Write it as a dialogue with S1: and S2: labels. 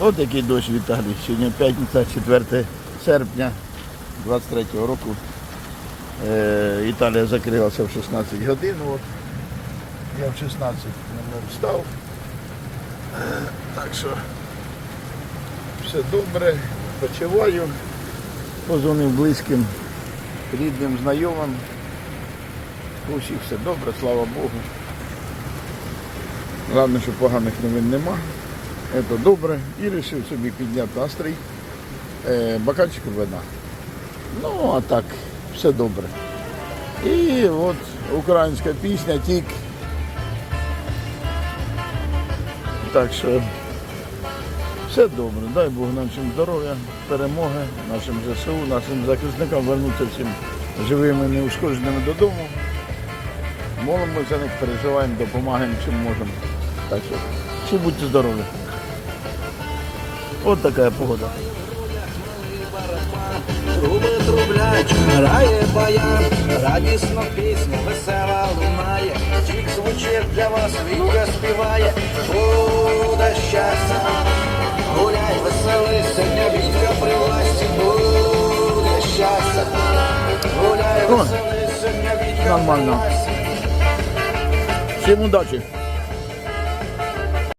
S1: От який дощ в Італії. Сьогодні п'ятниця, 4 серпня 23-го року. Е, Італія закрилася в 16 годин. От. Я в 16 номер встав. Е, Так що все добре, почиваю. Позвонив близьким, рідним, знайомим. У всіх все добре, слава Богу. Головне, що поганих новин нема. Це добре. І вирішив собі підняти настрій. Е, бокальчик вина. Ну, а так, все добре. І от українська пісня тік. Так що все добре. Дай Бог нам всім здоров'я, перемоги, нашим ЗСУ, нашим захисникам вернутися всім живими, неушкодженими додому. Молимося них, переживаємо, допомагаємо чим можемо. Так що всі будьте здорові. От така погода.
S2: Труби трублять, грає баян, радісно пісня, весела лунає, Тік звучить для вас, Вітя співає, буде щастя, гуляй, веселися, дня Вітя при власті, буде щастя, гуляй, веселися, дня Вітя при
S1: нормально. Всім удачі!